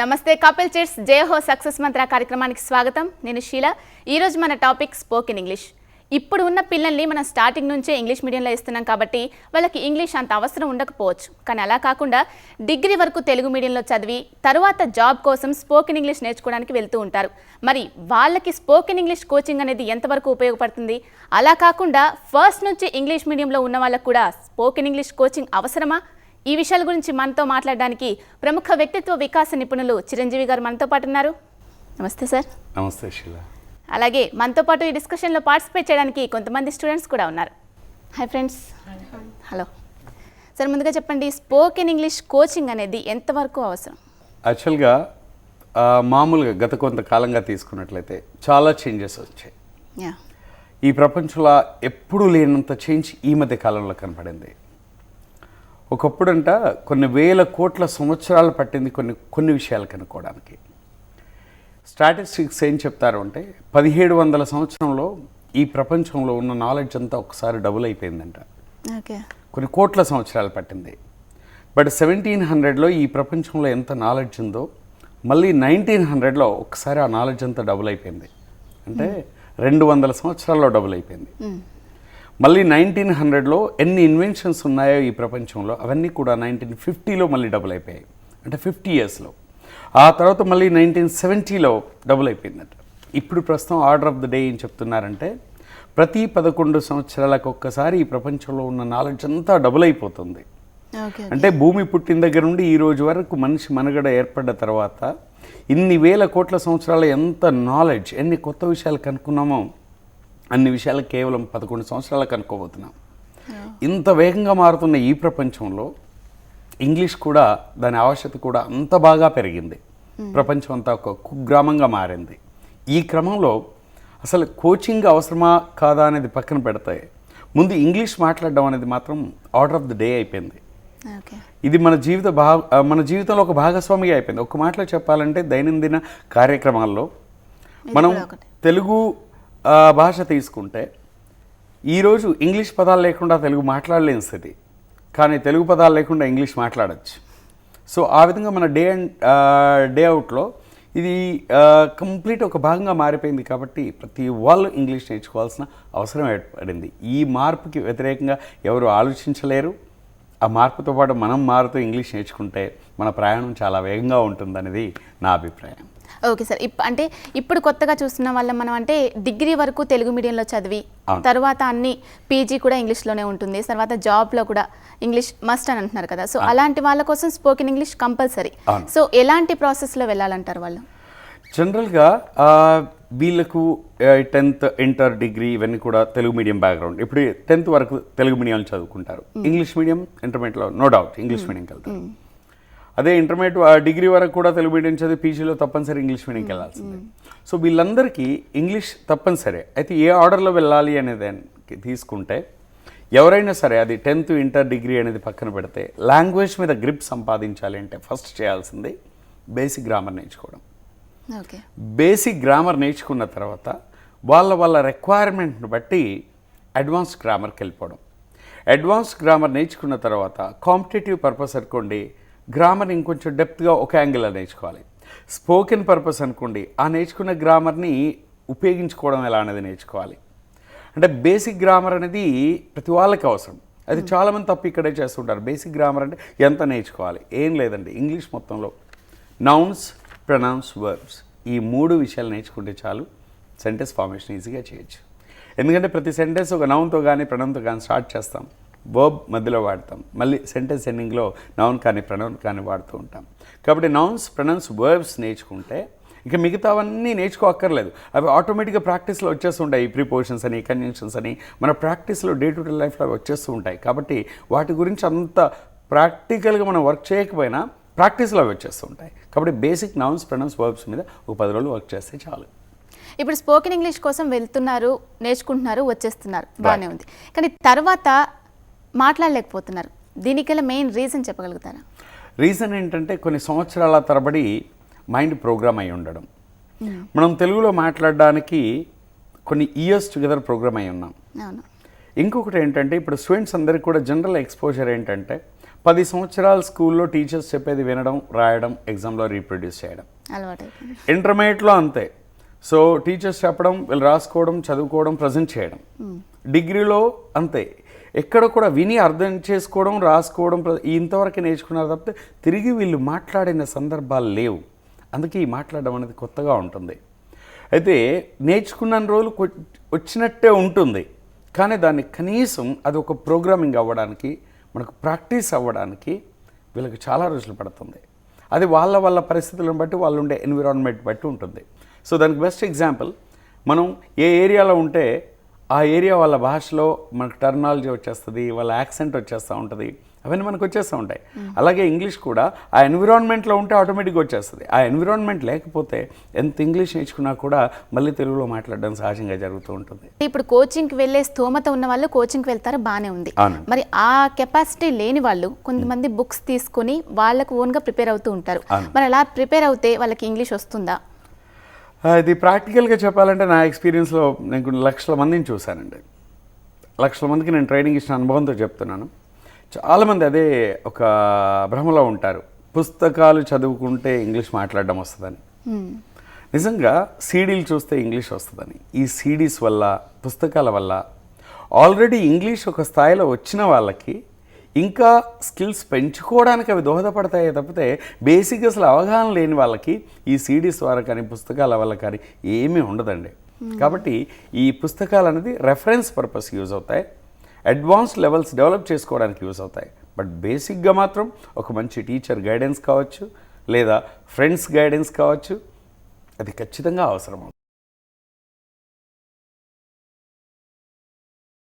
నమస్తే కపిల్ చిట్స్ హో సక్సెస్ మంత్ర కార్యక్రమానికి స్వాగతం. నేను షీల. ఈరోజు మన టాపిక్ స్పోకెన్ ఇంగ్లీష్. ఇప్పుడు ఉన్న పిల్లల్ని మనం స్టార్టింగ్ నుంచే ఇంగ్లీష్ మీడియంలో ఇస్తున్నాం కాబట్టి వాళ్ళకి ఇంగ్లీష్ అంత అవసరం ఉండకపోవచ్చు. కానీ అలా కాకుండా డిగ్రీ వరకు తెలుగు మీడియంలో చదివి తర్వాత జాబ్ కోసం స్పోకెన్ ఇంగ్లీష్ నేర్చుకోవడానికి వెళ్తూ ఉంటారు. మరి వాళ్ళకి స్పోకెన్ ఇంగ్లీష్ కోచింగ్ అనేది ఎంతవరకు ఉపయోగపడుతుంది? అలా కాకుండా ఫస్ట్ నుంచి ఇంగ్లీష్ మీడియంలో ఉన్న వాళ్ళకు కూడా స్పోకెన్ ఇంగ్లీష్ కోచింగ్ అవసరమా? ఈ విషయాల గురించి మనతో మాట్లాడడానికి ప్రముఖ వ్యక్తిత్వ వికాస నిపుణులు చిరంజీవి గారు మనతో పాటు ఉన్నారు. నమస్తే సార్. నమస్తే శీల. అలాగే మనతో పాటు ఈ డిస్కషన్లో పార్టిసిపేట్ చేయడానికి కొంతమంది స్టూడెంట్స్ కూడా ఉన్నారు. హాయ్ ఫ్రెండ్స్ హలో సార్ ముందుగా చెప్పండి స్పోకెన్ ఇంగ్లీష్ కోచింగ్ అనేది ఎంతవరకు అవసరం? యాక్చువల్గా మామూలుగా గత కొంతకాలంగా తీసుకున్నట్లయితే చాలా చేంజెస్ వచ్చాయి. యా ఈ ప్రపంచంలో ఎప్పుడూ లేనంత చేంజ్ ఈ మధ్య కాలంలో కనపడింది. ఒకప్పుడంట కొన్ని వేల కోట్ల సంవత్సరాలు పట్టింది కొన్ని కొన్ని విషయాలు కనుక్కోవడానికి. స్టాటిస్టిక్స్ ఏం చెప్తారు అంటే పదిహేడు వందల సంవత్సరంలో ఈ ప్రపంచంలో ఉన్న నాలెడ్జ్ అంతా ఒకసారి డబుల్ అయిపోయిందంట. కొన్ని కోట్ల సంవత్సరాలు పట్టింది. బట్ సెవెంటీన్ హండ్రెడ్లో ఈ ప్రపంచంలో ఎంత నాలెడ్జ్ ఉందో మళ్ళీ నైన్టీన్ హండ్రెడ్లో ఒకసారి ఆ నాలెడ్జ్ అంతా డబుల్ అయిపోయింది. అంటే రెండు వందల సంవత్సరాల్లో డబుల్ అయిపోయింది. మళ్ళీ నైన్టీన్ హండ్రెడ్లో ఎన్ని ఇన్వెన్షన్స్ ఉన్నాయో ఈ ప్రపంచంలో అవన్నీ కూడా నైన్టీన్ ఫిఫ్టీలో మళ్ళీ డబుల్ అయిపోయాయి. అంటే ఫిఫ్టీ ఇయర్స్లో. ఆ తర్వాత మళ్ళీ నైన్టీన్ సెవెంటీలో డబుల్ అయిపోయిందట. ఇప్పుడు ప్రస్తుతం ఆర్డర్ ఆఫ్ ద డే ఏం చెప్తున్నారంటే ప్రతి పదకొండు సంవత్సరాలకు ఒక్కసారి ఈ ప్రపంచంలో ఉన్న నాలెడ్జ్ అంతా డబుల్ అయిపోతుంది. అంటే భూమి పుట్టిన దగ్గర నుండి ఈ రోజు వరకు మనిషి మనుగడ ఏర్పడ్డ తర్వాత ఇన్ని వేల కోట్ల సంవత్సరాల ఎంత నాలెడ్జ్ ఎన్ని కొత్త విషయాలు కనుక్కున్నామో అన్ని విషయాలు కేవలం పదకొండు సంవత్సరాలు కనుక్కోబోతున్నాం ఇంత వేగంగా మారుతున్న ఈ ప్రపంచంలో ఇంగ్లీష్ కూడా దాని ఆవశ్యకత కూడా అంత బాగా పెరిగింది. ప్రపంచం అంతా ఒక కుగ్రామంగా మారింది. ఈ క్రమంలో అసలు కోచింగ్ అవసరమా కాదా అనేది పక్కన పెడతాయి ముందు ఇంగ్లీష్ మాట్లాడడం అనేది మాత్రం ఆర్డర్ ఆఫ్ ద డే అయిపోయింది. ఇది మన జీవిత భా మన జీవితంలో ఒక భాగస్వామిగా అయిపోయింది. ఒక మాటలో చెప్పాలంటే దైనందిన కార్యక్రమాల్లో మనం. తెలుగు భాష తీసుకుంటే ఈరోజు ఇంగ్లీష్ పదాలు లేకుండా తెలుగు మాట్లాడలేని స్థితి. కానీ తెలుగు పదాలు లేకుండా ఇంగ్లీష్ మాట్లాడచ్చు. సో ఆ విధంగా మన డే అండ్ డే అవుట్లో ఇది కంప్లీట్ ఒక భాగంగా మారిపోయింది కాబట్టి ప్రతి వాళ్ళు ఇంగ్లీష్ నేర్చుకోవాల్సిన అవసరం ఏర్పడింది. ఈ మార్పుకి వ్యతిరేకంగా ఎవరు ఆలోచించలేరు. ఆ మార్పుతో పాటు మనం మారుతూ ఇంగ్లీష్ నేర్చుకుంటే మన ప్రయాణం చాలా వేగంగా ఉంటుందనేది నా అభిప్రాయం. Okay sir. అంటే ఇప్పుడు కొత్తగా చూస్తున్న వాళ్ళం మనం అంటే డిగ్రీ వరకు తెలుగు మీడియంలో చదివి. తర్వాత అన్ని పీజీ కూడా ఇంగ్లీష్లోనే ఉంటుంది. తర్వాత జాబ్లో కూడా ఇంగ్లీష్ మస్ట్ అని అంటున్నారు కదా. సో అలాంటి వాళ్ళ కోసం స్పోకెన్ ఇంగ్లీష్ కంపల్సరీ. సో ఎలాంటి ప్రాసెస్లో వెళ్ళాలంటారు వాళ్ళు? జనరల్గా వీళ్ళకు టెన్త్ ఇంటర్ డిగ్రీ ఇవన్నీ కూడా తెలుగు మీడియం బ్యాక్గ్రౌండ్. ఇప్పుడు టెన్త్ వరకు తెలుగు మీడియంలో చదువుకుంటారు. ఇంగ్లీష్ మీడియం ఇంటర్మీడియట్లో నో డౌట్ ఇంగ్లీష్ మీడియంకి వెళ్తారు అదే ఇంటర్మీడియట్ డిగ్రీ వరకు కూడా తెలుగు మీడియం చదివి పీజీలో తప్పనిసరి ఇంగ్లీష్ మీడియంకి వెళ్ళాల్సిందే. సో వీళ్ళందరికీ ఇంగ్లీష్ తప్పనిసరి. అయితే ఏ ఆర్డర్లో వెళ్ళాలి అనేది తీసుకుంటే ఎవరైనా సరే అది టెన్త్ ఇంటర్ డిగ్రీ అనేది పక్కన పెడితే లాంగ్వేజ్ మీద గ్రిప్ సంపాదించాలి అంటే ఫస్ట్ చేయాల్సింది బేసిక్ గ్రామర్ నేర్చుకోవడం. ఓకే. బేసిక్ గ్రామర్ నేర్చుకున్న తర్వాత వాళ్ళ వాళ్ళ రిక్వైర్మెంట్ని బట్టి అడ్వాన్స్ గ్రామర్కి వెళ్ళిపోవడం. అడ్వాన్స్ గ్రామర్ నేర్చుకున్న తర్వాత కాంపిటేటివ్ పర్పస్ అనుకోండి గ్రామర్ ఇంకొంచెం డెప్త్గా ఒక యాంగిల్లో నేర్చుకోవాలి. స్పోకెన్ పర్పస్ అనుకోండి ఆ నేర్చుకున్న గ్రామర్ని ఉపయోగించుకోవడం ఎలా అనేది నేర్చుకోవాలి. అంటే బేసిక్ గ్రామర్ అనేది ప్రతి వాళ్ళకి అవసరం. అది చాలామంది తప్పు ఇక్కడే చేస్తుంటారు. బేసిక్ గ్రామర్ అంటే ఎంత నేర్చుకోవాలి? ఏం లేదండి. ఇంగ్లీష్ మొత్తంలో నౌన్స్ ప్రొనౌన్స్ వర్బ్స్ ఈ మూడు విషయాలు నేర్చుకుంటే చాలు సెంటెన్స్ ఫార్మేషన్ ఈజీగా చేయొచ్చు. ఎందుకంటే ప్రతి సెంటెన్స్ ఒక నౌన్తో కానీ ప్రణౌన్తో కానీ స్టార్ట్ చేస్తాం. వర్బ్ మధ్యలో వాడతాం. మళ్ళీ సెంటెన్స్ ఎండింగ్లో నౌన్ కానీ ప్రొనౌన్ కానీ వాడుతూ ఉంటాం. కాబట్టి నౌన్స్ ప్రొనౌన్స్ వర్బ్స్ నేర్చుకుంటే ఇక మిగతావన్నీ నేర్చుకోక్కర్లేదు. అవి ఆటోమేటిక్గా ప్రాక్టీస్లో వచ్చేస్తుంటాయి ఈ ప్రిపోజిషన్స్ అని కన్జంక్షన్స్ అని మన ప్రాక్టీస్లో డే టు డే లైఫ్లో అవి వచ్చేస్తూ ఉంటాయి. కాబట్టి వాటి గురించి అంత ప్రాక్టికల్గా మనం వర్క్ చేయకపోయినా ప్రాక్టీస్లో అవి వచ్చేస్తూ ఉంటాయి. కాబట్టి బేసిక్ నౌన్స్ ప్రొనౌన్స్ వర్బ్స్ మీద ఒక పది రోజులు వర్క్ చేస్తే చాలు. ఇప్పుడు స్పోకెన్ ఇంగ్లీష్ కోసం వెళ్తున్నారు నేర్చుకుంటున్నారు వచ్చేస్తున్నారు. బాగానే ఉంది. కానీ తర్వాత మాట్లాడలేకపోతున్నారు. దీనికల్లా మెయిన్ రీజన్ చెప్పగలుగుతారా? రీజన్ ఏంటంటే కొన్ని సంవత్సరాల తరబడి మైండ్ ప్రోగ్రామ్ అయి ఉండడం. మనం తెలుగులో మాట్లాడడానికి కొన్ని ఇయర్స్ టుగెదర్ ప్రోగ్రామ్ అయి ఉన్నాం. ఇంకొకటి ఏంటంటే ఇప్పుడు స్టూడెంట్స్ అందరికీ కూడా జనరల్ ఎక్స్పోజర్ ఏంటంటే పది సంవత్సరాలు స్కూల్లో టీచర్స్ చెప్పేది వినడం రాయడం ఎగ్జామ్లో రీప్రొడ్యూస్ చేయడం. ఇంటర్మీడియట్లో అంతే. సో టీచర్స్ చెప్పడం వీళ్ళు రాసుకోవడం చదువుకోవడం ప్రజెంట్ చేయడం. డిగ్రీలో అంతే. ఎక్కడ కూడా విని అర్థం చేసుకోవడం రాసుకోవడం ప్ర- ఇంతవరకు నేర్చుకున్నారు తప్పితే తిరిగి వీళ్ళు మాట్లాడిన సందర్భాలు లేవు. అందుకే ఈ మాట్లాడడం అనేది కొత్తగా ఉంటుంది. అయితే నేర్చుకున్న రోజులు వచ్చినట్టే ఉంటుంది. కానీ దాన్ని కనీసం అది ఒక ప్రోగ్రామింగ్ అవ్వడానికి మనకు ప్రాక్టీస్ అవ్వడానికి వీళ్ళకి చాలా రోజులు పడుతుంది. అది వాళ్ళ వాళ్ళ పరిస్థితులను బట్టి వాళ్ళు ఉండే ఎన్విరాన్మెంట్ బట్టి ఉంటుంది. సో దానికి బెస్ట్ ఎగ్జాంపుల్ మనం ఏ ఏరియాలో ఉంటే ఆ ఏరియా వాళ్ళ భాషలో మనకు టర్నాలజీ వచ్చేస్తుంది వాళ్ళ యాక్సెంట్ వచ్చేస్తూ ఉంటుంది. అవన్నీ మనకు వచ్చేస్తూ ఉంటాయి. అలాగే ఇంగ్లీష్ కూడా ఆ ఎన్విరాన్మెంట్లో ఉంటే ఆటోమేటిక్గా వచ్చేస్తుంది. ఆ ఎన్విరాన్మెంట్ లేకపోతే ఎంత ఇంగ్లీష్ నేర్చుకున్నా కూడా మళ్ళీ తెలుగులో మాట్లాడడం సహజంగా జరుగుతూ ఉంటుంది. ఇప్పుడు కోచింగ్కి వెళ్ళే స్తోమత ఉన్న వాళ్ళు కోచింగ్కి వెళ్తారు బాగానే ఉంది. మరి ఆ కెపాసిటీ లేని వాళ్ళు కొంతమంది బుక్స్ తీసుకొని వాళ్ళకు ఓన్గా ప్రిపేర్ అవుతూ ఉంటారు. మరి అలా ప్రిపేర్ అవుతే వాళ్ళకి ఇంగ్లీష్ వస్తుందా? ఇది ప్రాక్టికల్గా చెప్పాలంటే నా ఎక్స్పీరియన్స్లో నేను కొన్ని లక్షల మందిని చూశానండి. లక్షల మందికి నేను ట్రైనింగ్ ఇచ్చిన అనుభవంతో చెప్తున్నాను. చాలామంది అదే ఒక భ్రమలో ఉంటారు. పుస్తకాలు చదువుకుంటే ఇంగ్లీష్ మాట్లాడడం వస్తుందని. నిజంగా సీడీలు చూస్తే ఇంగ్లీష్ వస్తుందని. ఈ సీడీస్ వల్ల పుస్తకాల వల్ల ఆల్రెడీ ఇంగ్లీష్ ఒక స్థాయిలో వచ్చిన వాళ్ళకి ఇంకా స్కిల్స్ పెంచుకోవడానికి అవి దోహదపడతాయే తప్పితే బేసిక్ అసలు అవగాహన లేని వాళ్ళకి ఈ సీడీస్ ద్వారా కానీ పుస్తకాల వల్ల కానీ ఏమీ ఉండదండి. కాబట్టి ఈ పుస్తకాలు అనేది రెఫరెన్స్ పర్పస్ యూజ్ అవుతాయి. అడ్వాన్స్ లెవెల్స్ డెవలప్ చేసుకోవడానికి యూజ్ అవుతాయి. బట్ బేసిక్గా మాత్రం ఒక మంచి టీచర్ గైడెన్స్ కావచ్చు లేదా ఫ్రెండ్స్ గైడెన్స్ కావచ్చు అది ఖచ్చితంగా అవసరం